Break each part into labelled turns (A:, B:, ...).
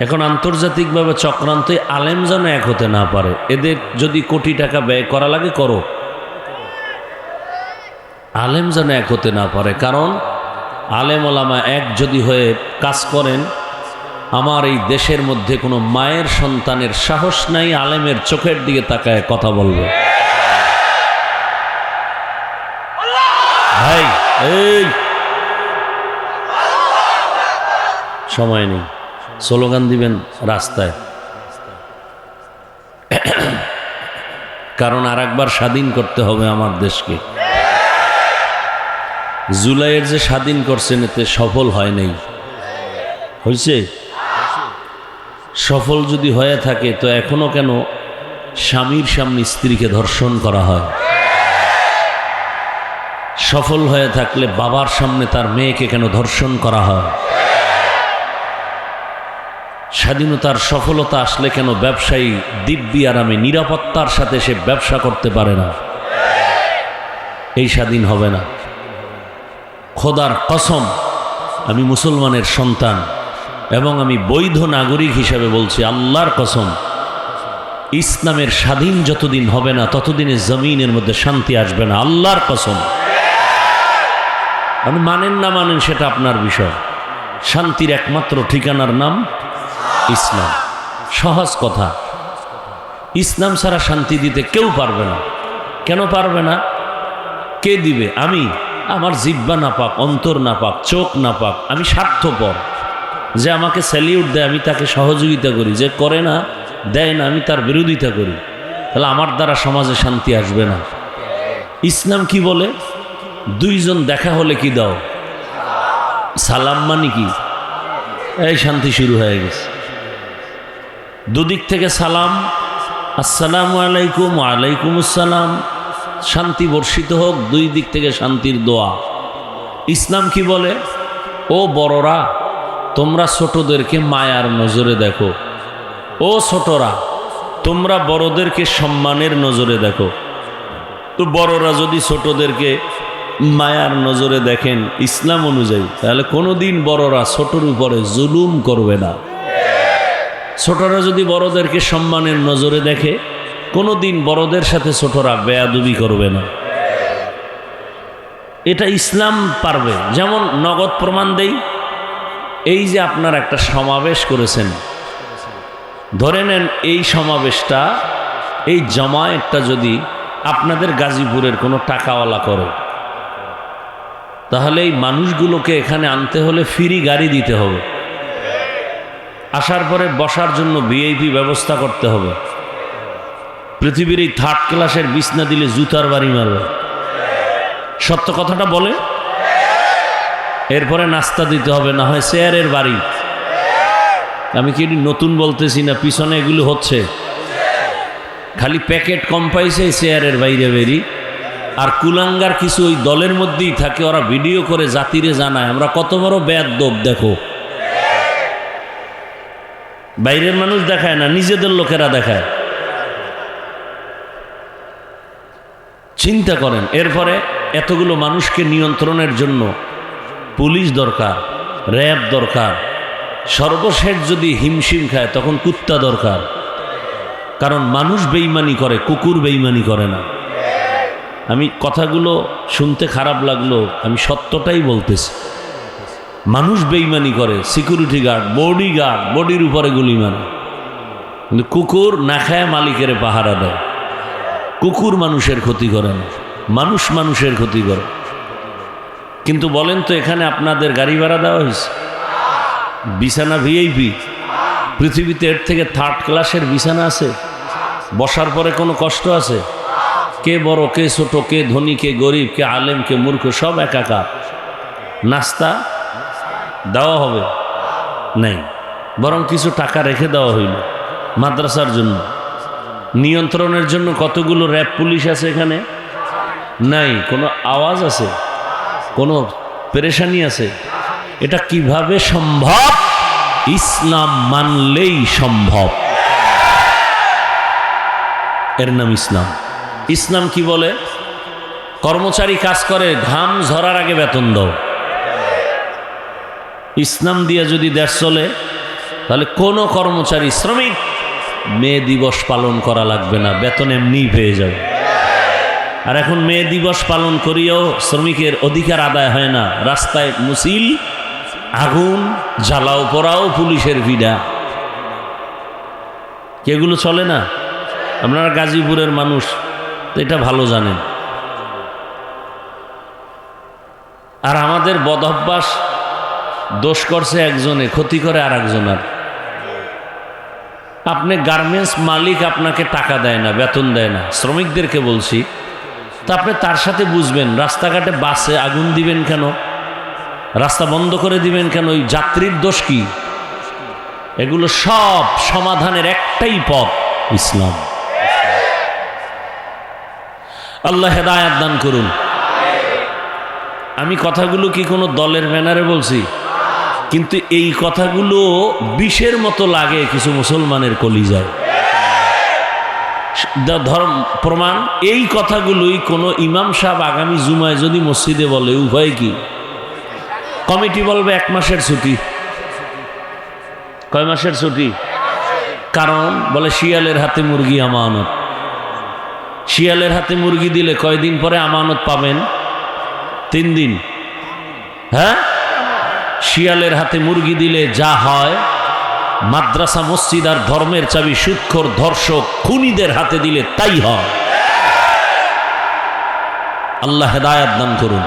A: এখন আন্তর্জাতিকভাবে চক্রান্ত আলেম যেন এক হতে না পারে। এদের যদি কোটি টাকা ব্যয় করা লাগে, করো। আলেম যেন এক হতে না পারে, কারণ আলেম ওলামা এক যদি হয়ে কাজ করেন, আমার এই দেশের মধ্যে কোনো মায়ের সন্তানের সাহস নাই আলেমের চোখের দিকে তাকায় কথা বলবে। ভাই সময় নেই। স্লোগান দিবেন রাস্তায়। কারণ আর একবার স্বাধীন করতে হবে আমার দেশকে। জুলাইয়ের যে স্বাধীন করছেন, এতে সফল হয় নাই। হয়েছে সফল যদি হয়ে থাকে, তো এখনও কেন স্বামীর সামনে স্ত্রীকে ধর্ষণ করা হয়? সফল হয়ে থাকলে বাবার সামনে তার মেয়েকে কেন ধর্ষণ করা হয়? স্বাধীনতার সফলতা আসলে কেন ব্যবসায়ী দিব্যি আরামে নিরাপত্তার সাথে সে ব্যবসা করতে পারে না? এই স্বাধীন হবে না। খোদার কসম, আমি মুসলমানের সন্তান এবং আমি বৈধ নাগরিক হিসাবে বলছি আল্লাহর কসম, ইসলামের স্বাধীন যতদিন হবে না, ততদিনে জমিনের মধ্যে শান্তি আসবে না। আল্লাহর কসম। আপনি মানেন না মানেন সেটা আপনার বিষয়। শান্তির একমাত্র ঠিকানার নাম ইসলাম। সহজ কথা। ইসলাম ছাড়া শান্তি দিতে কেউ পারবে না। কেন পারবে না? কে দিবে? আমি। আমার জিব্বা না পাক অন্তর না পাক চোখ না পাক আমি স্বার্থপর। যে আমাকে স্যালিউট দেয়, আমি তাকে সহযোগিতা করি। যে করে না, দেয় না, আমি তার বিরোধিতা করি। তাহলে আমার দ্বারা সমাজে শান্তি আসবে না। ইসলাম কি বলে? দুইজন দেখা হলে কি দাও? সালাম মানে কি? এই শান্তি শুরু হয়ে গেছে। দুদিক থেকে সালাম। আসসালামু আলাইকুম আলাইকুম আসসালাম। শান্তি বর্ষিত হোক, দুই দিক থেকে শান্তির দোয়া। ইসলাম কি বলে? ও বড়রা, তোমরা ছোটদেরকে মায়ার নজরে দেখো। ও ছোটরা, তোমরা বড়দেরকে সম্মানের নজরে দেখো। তো বড়রা যদি ছোটদেরকে মায়ার নজরে দেখেন ইসলাম অনুযায়ী, তাহলে কোনোদিন বড়রা ছোটর উপরে জুলুম করবে না। ছোটরা যদি বড়দেরকে সম্মানের নজরে দেখে কোনো দিন বড়দের সাথে ছোটরা বেয়াদুবি করবে না। এটা ইসলাম পারবে। যেমন নগদ প্রমাণ দেই, এই যে আপনার একটা সমাবেশ করেছেন, ধরে নেন এই সমাবেশটা, এই জমায়েতটা যদি আপনাদের গাজীপুরের কোনো টাকাওয়ালা করে, তাহলে এই মানুষগুলোকে এখানে আনতে হলে ফ্রি গাড়ি দিতে হবে। আসার পরে বসার জন্য ভিআইপি ব্যবস্থা করতে হবে। পৃথিবীর এই থার্ড ক্লাসের বিছনা দিলে জুতার বাড়ি মারবে সত্য কথাটা বলে? এরপরে নাস্তা দিতে হবে, না হয় চেয়ারের বাড়ি। আমি কি নতুন বলতেছি না? পিছনে এগুলো হচ্ছে। খালি প্যাকেট কম পাইছে চেয়ারের বাইরে বেরি। আর কুলাঙ্গার কিছু ওই দলের মধ্যেই থাকে, ওরা ভিডিও করে জাতিরে জানায়। আমরা কত বড় ব্যাদ দেখো। বাইরের মানুষ দেখায় না, নিজেদের লোকেরা দেখায়। চিন্তা করেন, এরপরে এতগুলো মানুষকে নিয়ন্ত্রণের জন্য পুলিশ দরকার, র্যাব দরকার, সর্বশেষ যদি হিমশিম খায় তখন কুত্তা দরকার। কারণ মানুষ বেইমানি করে, কুকুর বেইমানি করে না। আমি কথাগুলো শুনতে খারাপ লাগল, আমি সত্যটাই বলতেছি। মানুষ বেইমানি করে সিকিউরিটি গার্ড বডি গার্ড বডির উপরে গুলি মানে কিন্তু কুকুর না খায় মালিকের পাহারা দেয়। কুকুর মানুষের ক্ষতি করে মানুষ মানুষের ক্ষতি করে। কিন্তু বলেন তো এখানে আপনাদের গাড়ি ভাড়া দেওয়া হয়েছে? বিছানা ভিআইপি পৃথিবীতে এর থেকে থার্ড ক্লাসের বিছানা আছে। বসার পরে কোনো কষ্ট আছে? কে বড়, কে ছোট, কে ধনী, কে গরিব, কে আলেম, কে মূর্খ, সব একাকার। নাস্তা দেওয়া হবে। নেই। বরং কিছু টাকা রেখে দেওয়া হইল। মাদ্রাসার জন্য। নিয়ন্ত্রণের জন্য কতগুলো র্যাব পুলিশ আছে এখানে? নাই। কোনো আওয়াজ আছে? কোনো পেরেশানি আছে? এটা কীভাবে সম্ভব? ইসলাম মানলেই সম্ভব। এর নাম ইসলাম। ইসলাম কি বলে? কর্মচারী কাজ করে, ঘাম ঝরার আগে বেতন দাও। ইসলাম দিয়ে যদি দেশ চলে, তাহলে কোনো কর্মচারী, শ্রমিক, মে দিবস পালন করা লাগবে না, বেতন এমনিই পেয়ে যাবে। আর এখন মে দিবস পালন করিয়েও শ্রমিকের অধিকার আদায় হয় না, রাস্তায় মুসিল, আগুন জ্বালাও, পোড়াও, পুলিশের ভিড়া। এগুলো চলে না? আপনারা গাজীপুরের মানুষ, তো এটা ভালো জানেন। আর আমাদের বদভ্যাস দোষ করছে একজনে, ক্ষতি করে আর একজনের আপনি গার্মেন্টস মালিক আপনাকে টাকা দেয় না, বেতন দেয় না, শ্রমিকদেরকে বলছি। তা আপনি তার সাথে বুঝবেন, রাস্তাঘাটে বাসে আগুন দিবেন কেন? রাস্তা বন্ধ করে দিবেন কেন? ওই যাত্রীর দোষ কি? এগুলো সব সমাধানের একটাই পথ, ইসলাম। আল্লাহ হেদায়াত দান করুন। আমি কথাগুলো কি কোনো দলের ব্যানারে বলছি? কিন্তু এই কথাগুলো বিষের মতো লাগে কিছু মুসলমানের কলিজায়। ধর্ম, প্রমাণ, এই কথাগুলোই কোনো ইমাম সাহেব আগামী জুমায় যদি মসজিদে বলে, উভয় কি? কমিটি বলবে এক মাসের ছুটি। কয় মাসের ছুটি? কারণ বলে, শিয়ালের হাতে মুরগি আমানত। শিয়ালের হাতে মুরগি দিলে কয়দিন পরে আমানত পাবেন? তিন দিন। হ্যাঁ? শিয়ালের হাতে মুরগি দিলে যা হয়, মাদ্রাসা, মসজিদ আর ধর্মের চাবি সুৎখর ধর্ষক খুনিদের হাতে দিলে তাই হয়। আল্লাহ হেদায়াত দান করুন।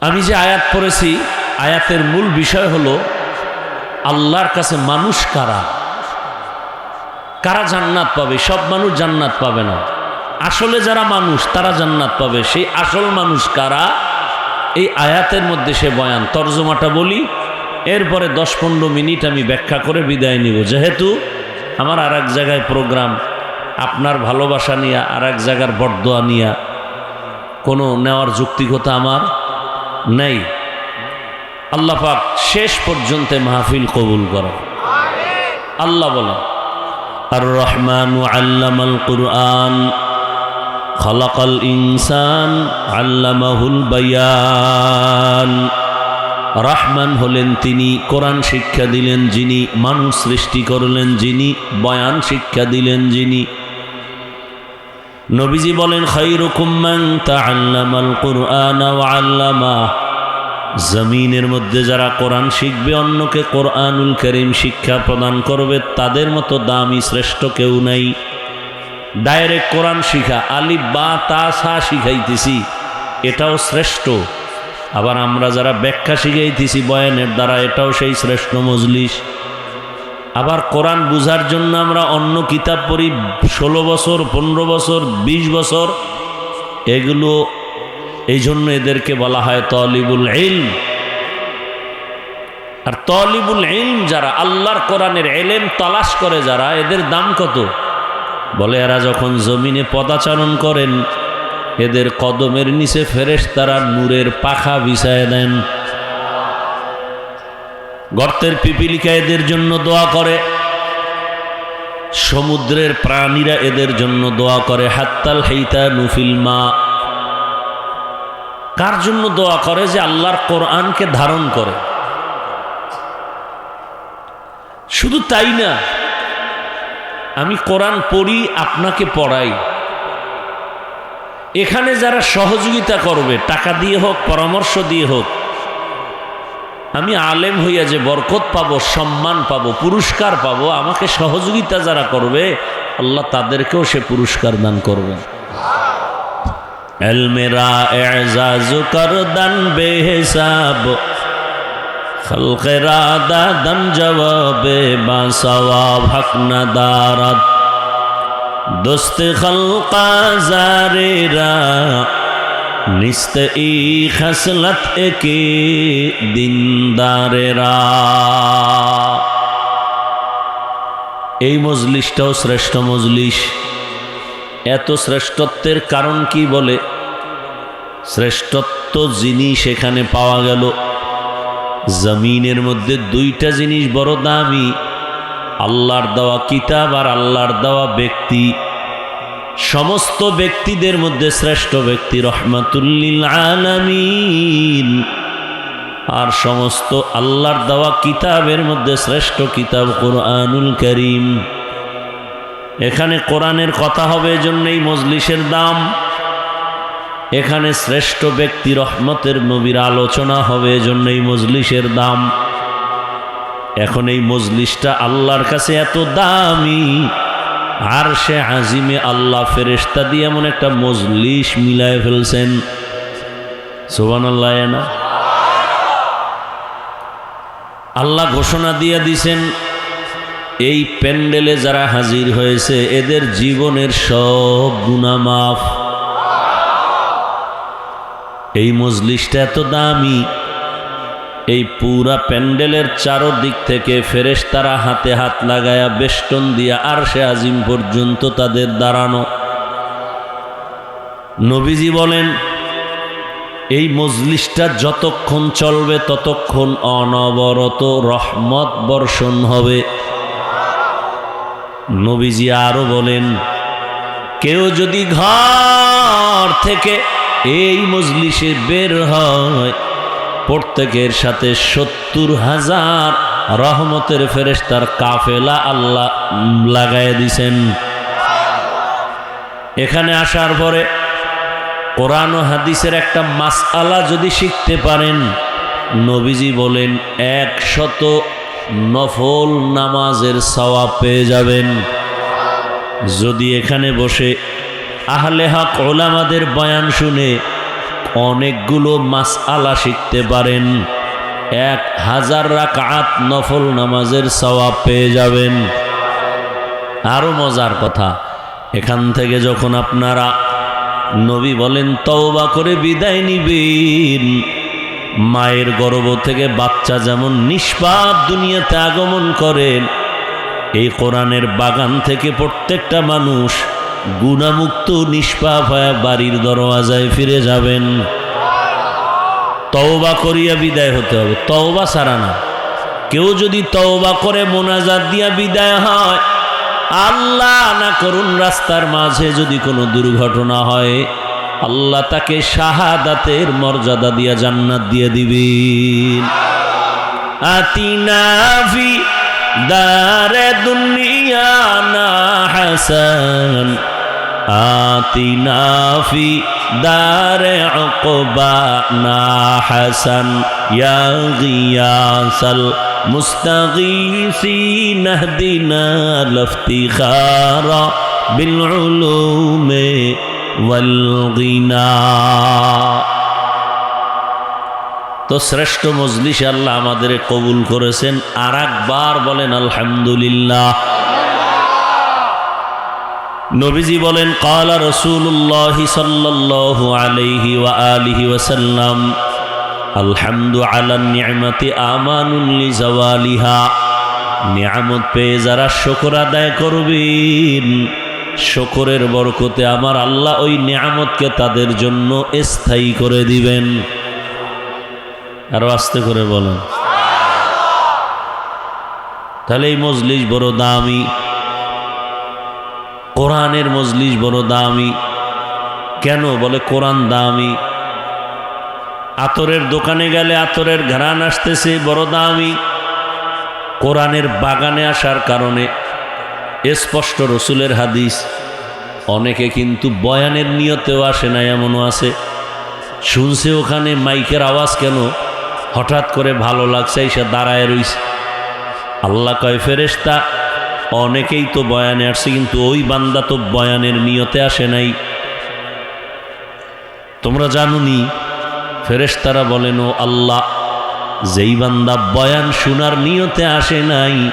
A: আমি যে আয়াত পড়েছি, আয়াতের মূল বিষয় হলো, আল্লাহর কাছে মানুষ কারা? কারা জান্নাত পাবে? সব মানুষ জান্নাত পাবে না। আসলে যারা মানুষ, তারা জান্নাত পাবে। সেই আসল মানুষ কারা? এই আয়াতের মধ্যে সে বয়ান, তর্জমাটা বলি, এরপরে দশ পনেরো মিনিট আমি ব্যাখ্যা করে বিদায় নিব। যেহেতু আমার আর এক জায়গায় প্রোগ্রাম, আপনার ভালোবাসা নিয়ে আর এক জায়গার বরদোয়া নিয়ে, কোনো নেওয়ার যুক্তিকতা আমার নেই। আল্লাহ পাক শেষ পর্যন্ত মাহফিল কবুল করো আল্লাহ বলেন, আর রহমান আল্লামাল কুরআন। খলাকাল ইনসান আল্লামাহুল বায়ান। রহমান হলেন তিনি, কোরআন শিক্ষা দিলেন যিনি, মানুষ সৃষ্টি করলেন যিনি, বয়ান শিক্ষা দিলেন যিনি। নবীজি বলেন খৈরুকুম মান তাআল্লামাল কুরআন আল্লামা। জমিনের মধ্যে যারা কোরআন শিখবে, অন্যকে কোরআনুল করিম শিক্ষা প্রদান করবে, তাদের মতো দামি শ্রেষ্ঠ কেউ নাই। ডাইরেক্ট কোরআন শিখা আলিফ বা তা সা শিখাইতেছি, এটাও শ্রেষ্ঠ। আবার আমরা যারা ব্যাখ্যা শিখাইতেছি বয়ানের দ্বারা, এটাও সেই শ্রেষ্ঠ মজলিস। আবার কোরআন বুঝার জন্য আমরা অন্য কিতাব পড়ি, ষোলো বছর, পনেরো বছর ২০ বছর, এগুলো এই জন্য এদেরকে বলা হয় তলিবুল ইলম। আর তলিবুল ইলম যারা, আল্লাহর কোরআনের এলেম তালাশ করে যারা, এদের দাম কত? বলে, এরা যখন জমিনে পদাচারণ করেন, এদের কদমের নিচে ফেরেশ তারা নূরের পাখা বিছায় দেন। গর্তের পিপিলিকা এদের জন্য দোয়া করে। সমুদ্রের প্রাণীরা এদের জন্য দোয়া করে। হাত্তাল হেইতা নুফিল মা। কার জন্য দোয়া করে যে আল্লাহর কোরআনকে ধারণ করে? শুধু তাই না আমি কোরআন পড়ি, আপনাকে পড়াই। এখানে যারা সহযোগিতা করবে, টাকা দিয়ে হোক, পরামর্শ দিয়ে হোক, আমি আলেম হইয়া যে বরকত পাবো, সম্মান পাবো, পুরস্কার পাবো, আমাকে সহযোগিতা যারা করবে, আল্লাহ তাদেরকেও সে পুরস্কার দান করবেন এলমেরা এজাজ করদান বেহিসাব। খসলত একে দিনদারেরা এই মজলিসটাও শ্রেষ্ঠ মজলিস এত শ্রেষ্ঠত্বের কারণ কি বলে? শ্রেষ্ঠত্ব জিনিস এখানে পাওয়া গেল। জমিনের মধ্যে দুইটা জিনিস বড় দামি। আল্লাহর দেওয়া কিতাব আর আল্লাহর দেওয়া ব্যক্তি। সমস্ত ব্যক্তিদের মধ্যে শ্রেষ্ঠ ব্যক্তি রহমাতুল্লিল আর সমস্ত আল্লাহর দেওয়া কিতাবের মধ্যে শ্রেষ্ঠ কিতাব কোরআনুল করিম। এখানে কোরআনের কথা হবে জন্যই মজলিসের দাম। এখানে শ্রেষ্ঠ ব্যক্তি রহমতের নবীর আলোচনা হবে, এজন্যই মজলিসের দাম। এখন এই মজলিসটা আল্লাহর কাছে এত দামি। আর সে আজিমে আল্লাহ ফেরেস্তা দিয়ে এমন একটা মজলিস মিলায় ফেলছেন। সোবান আল্লাহ না? আল্লাহ ঘোষণা দিয়ে দিছেন, এই প্যান্ডেলে যারা হাজির হয়েছে, এদের জীবনের সব গুণামাফ এই মজলিসটা এত দামি। এই পুরা প্যান্ডেলের চারোদিক থেকে ফেরেশ তারা হাতে হাত লাগায়া বেষ্টন দিয়া আর সে আজিম পর্যন্ত তাদের দাঁড়ানো। নবীজি বলেন, এই মজলিসটা যতক্ষণ চলবে ততক্ষণ অনবরত রহমত বর্ষণ হবে। নবীজি আরও বলেন, কেউ যদি ঘর থেকে এই মজলিসে বের হয়। প্রত্যেকের সাথে সত্তর হাজার রহমতের ফেরেস্তার কাফেলা আল্লাহ লাগাই দিছেন। এখানে আসার পরে কোরআন হাদিসের একটা মাসআলা যদি শিখতে পারেন, নবীজি বলেন, একশত নফল নামাজের সওয়াব পেয়ে যাবেন। যদি এখানে বসে আহলে হক ওলামাদের বয়ান শুনে অনেকগুলো মাস আলা শিখতে পারেন। এক হাজার রাকাত নফল নামাজের সওয়াব পেয়ে যাবেন। আরও মজার কথা, এখান থেকে যখন আপনারা নবী বলেন, তওবা করে বিদায় নিবেন। মায়ের গর্ভ থেকে বাচ্চা যেমন নিষ্পাপ দুনিয়াতে আগমন করেন, এই কোরআনের বাগান থেকে প্রত্যেকটা মানুষ গুণামুক্ত, নিষ্পাপ হয়ে বাড়ির দরওয়াজায় ফিরে যাবেন। তওবা করিয়া বিদায় হতে হবে। তওবা সারা না। কেউ যদি তওবা করে মোনাজাত দিয়া বিদায় হয়, আল্লাহ না করুন রাস্তার মাঝে যদি কোনো দুর্ঘটনা হয়, আল্লাহ তাকে শাহাদাতের মর্যাদা দিয়া জান্নাত দিয়ে দিবেন। দারে দুনিয়া না হাসান। آتنا في دار عقبانا حسن يا غياث المستغيثين اهدنا الافتخار بالعلوم والغنى তো শ্রেষ্ঠ মজলিসে আল্লাহ আমাদের কবুল করেছেন আর একবার বলেন আলহামদুলিল্লাহ নবীজি বলেন, কালা রসুল্লাহ সাল্লাহ আলাইহি ওয়া আলিহি ওয়াসাল্লাম আলহামদু আলা নিয়ামতি নিয়ামত পেয়ে যারা শকর আদায় করবেন, শকরের বরকতে আমার আল্লাহ ওই নিয়ামতকে তাদের জন্য স্থায়ী করে দিবেন। আরও আস্তে করে বলেন। তাহলে এই মজলিস বড় দামি। কোরআনের মজলিস বড় দামি। কেন বলে কোরআন দামি? আতরের দোকানে গেলে আতরের ঘরান আসতেছে, বড় দামি। কোরআনের বাগানে আসার কারণে স্পষ্ট রসুলের হাদিস। অনেকে কিন্তু বয়ানের নিয়তেও আসে না, এমনও আছে। শুনছে ওখানে মাইকের আওয়াজ কেন? হঠাৎ করে ভালো লাগছে, এসে দাঁড়ায় রইছে। আল্লাহ কয় ফেরেস্তা অনেকেই তো বয়ানে আসছে কিন্তু ওই বান্দা তো বয়ানের নিয়তে আসে নাই। তোমরা জানুনি, ফেরেশতারা বলেন, ও আল্লাহ, যেই বান্দা বয়ান শোনার নিয়তে আসে নাই,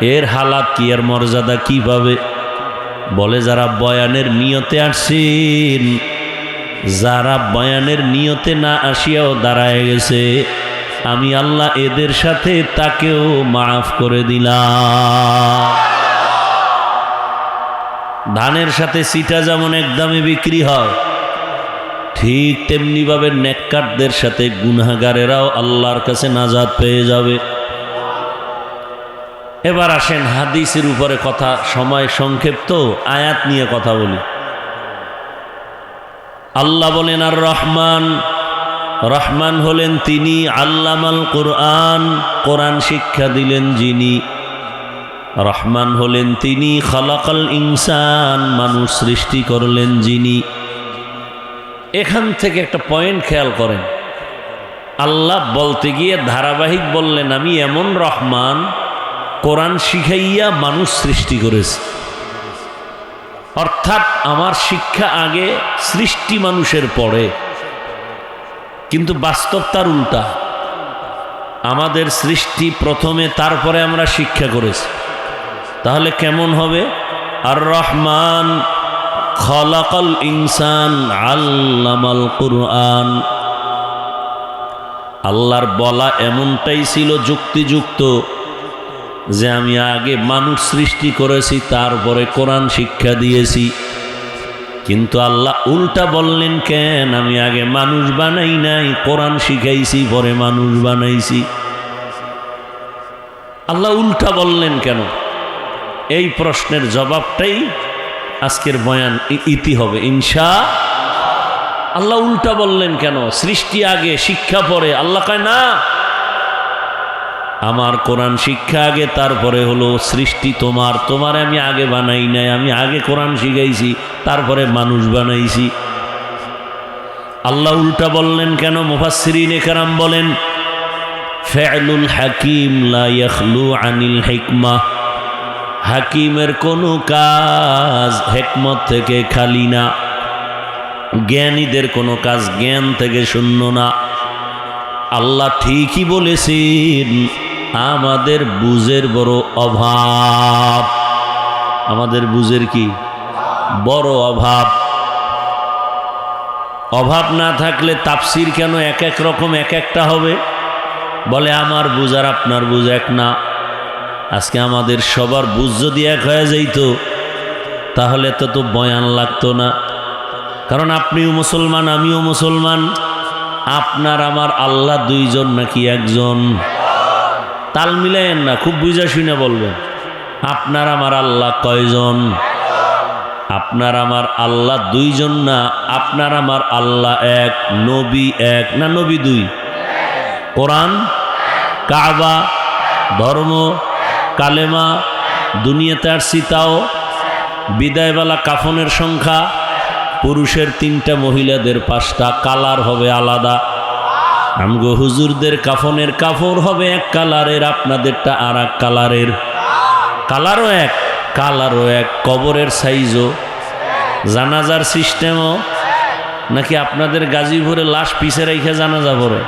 A: এর হালাত কি আর মর্যাদা কি পাবে বলে, যারা বয়ানের নিয়তে আসছেন যারা বয়ানের নিয়তে না আসিয়াও দাঁড়ায় গেছে আমি আল্লাহ এদের সাথে তাকেও মাফ করে দিলাম। ধানের সাথে সিটা যেমন একদমে বিক্রি হয়, ঠিক তেমনিভাবে নেককারদের সাথে গুনাগারেরাও আল্লাহর কাছে নাজাদ পেয়ে যাবে। এবার আসেন হাদিসের উপরে কথা, সময় সংক্ষেপ্ত আয়াত নিয়ে কথা বলি। আল্লাহ বলেন, আর রহমান রহমান হলেন তিনি আল্লামাল কোরআন কোরআন শিক্ষা দিলেন যিনি। রহমান হলেন তিনি খলাকাল ইনসান, মানুষ সৃষ্টি করলেন যিনি। এখান থেকে একটা পয়েন্ট খেয়াল করেন। আল্লাহ বলতে গিয়ে ধারাবাহিক বললেন, আমি এমন রহমান, কোরআন শিখাইয়া মানুষ সৃষ্টি করেছি। অর্থাৎ আমার শিক্ষা আগে সৃষ্টি মানুষের পরে। কিন্তু বাস্তব তার উল্টা। আমাদের সৃষ্টি প্রথমে, তারপরে আমরা শিক্ষা করেছি। তাহলে কেমন হবে? আর রহমান খলাকল ইনসান আল্লামাল কুরআন। আল্লাহর বলা এমনটাই ছিল যুক্তিযুক্ত যে আমি আগে মানুষ সৃষ্টি করেছি, তারপরে কোরআন শিক্ষা দিয়েছি। কিন্তু আল্লাহ উল্টা বললেন, কেন? আমি আগে মানুষ বানাই নাই, কোরআন শিখাইছি, পরে মানুষ বানাইছি। আল্লাহ উল্টা বললেন, কেন? এই প্রশ্নের জবাবটাই আজকের বয়ান ইতি হবে। ইনশা আল্লাহ উল্টা বললেন, কেন? সৃষ্টি আগে, শিক্ষা পরে। আল্লাহ কয়, না আমার কোরআন শিক্ষা আগে, তারপরে হলো সৃষ্টি তোমার। তোমার আমি আগে বানাই নাই, আমি আগে কোরআন শিখাইছি, তারপরে মানুষ বানাইছি। আল্লাহ উল্টা বললেন কেন? মুফাসসিরিন একরাম বলেন, ফেলুল হাকিম লা ইয়াখলু আনিল হিকমা। হাকিমের কোনো কাজ হেকমত থেকে খালি না। জ্ঞানীদের কোনো কাজ জ্ঞান থেকে শূন্য না। আল্লাহ ঠিকই বলেছেন আমাদের বুঝের বড় অভাব। আমাদের বুঝের কি? বড় অভাব। অভাব না থাকলে তাপসির কেন এক এক রকম, এক একটা হবে? বলে, আমার বুঝ আর আপনার বুঝ এক না। আজকে আমাদের সবার বুঝ যদি এক হয়ে যাইত, তাহলে তো তো বয়ান লাগতো না। কারণ আপনিও মুসলমান, আমিও মুসলমান। আপনার, আমার আল্লাহ দুইজন নাকি একজন? তাল মিলাইয়েন না, খুব বুঝা শুনে বলবেন। আপনার আমার আল্লাহ কয়জন? আপনার আমার আল্লাহ দুইজন না, আপনার আমার আল্লাহ এক, নবী এক, না নবী দুই? কোরআন, কাবা, ধর্ম, কালেমা, দুনিয়াতে আর সীতাও, বিদায়বেলা কাফনের সংখ্যা, পুরুষের তিনটা, মহিলাদের পাঁচটা, কালার হবে আলাদা। আমগো হুজুরদের কাফনের কাপড় হবে এক কালারের, আপনাদেরটা আর এক কালারের। কালারও এক কালারও এক, কবরের সাইজও। জানাজার সিস্টেমও। নাকি আপনাদের গাজীপুরে লাশ পিছে রেখে জানাজা পড়ে?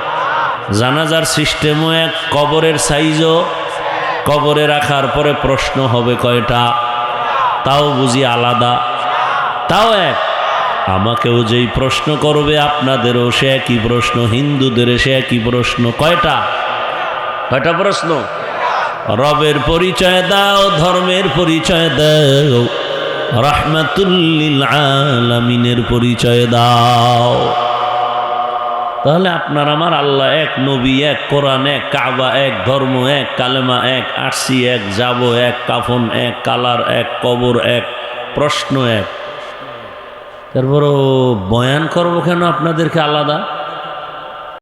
A: জানাজার সিস্টেমও এক, কবরের সাইজও। কবরে রাখার পরে প্রশ্ন হবে কয়টা? তাও বুঝি আলাদা। তাও এক আমাকেও যেই প্রশ্ন করবে আপনাদেরও সে একই প্রশ্ন, হিন্দুদের সে একই প্রশ্ন। কয়টা? কয়টা প্রশ্ন? রবের পরিচয় দাও, ধর্মের পরিচয় দাও, রহমাতুল্লিল আলামিনের পরিচয় দাও। তাহলে আপনার আমার আল্লাহ এক নবী, এক কোরআন, এক কাবা, এক ধর্ম, এক কালেমা, এক আরসি, এক যাব এক কাফন, এক কালার, এক কবর, এক প্রশ্ন, এক তারপরও বয়ান করব কেন আপনাদেরকে আলাদা?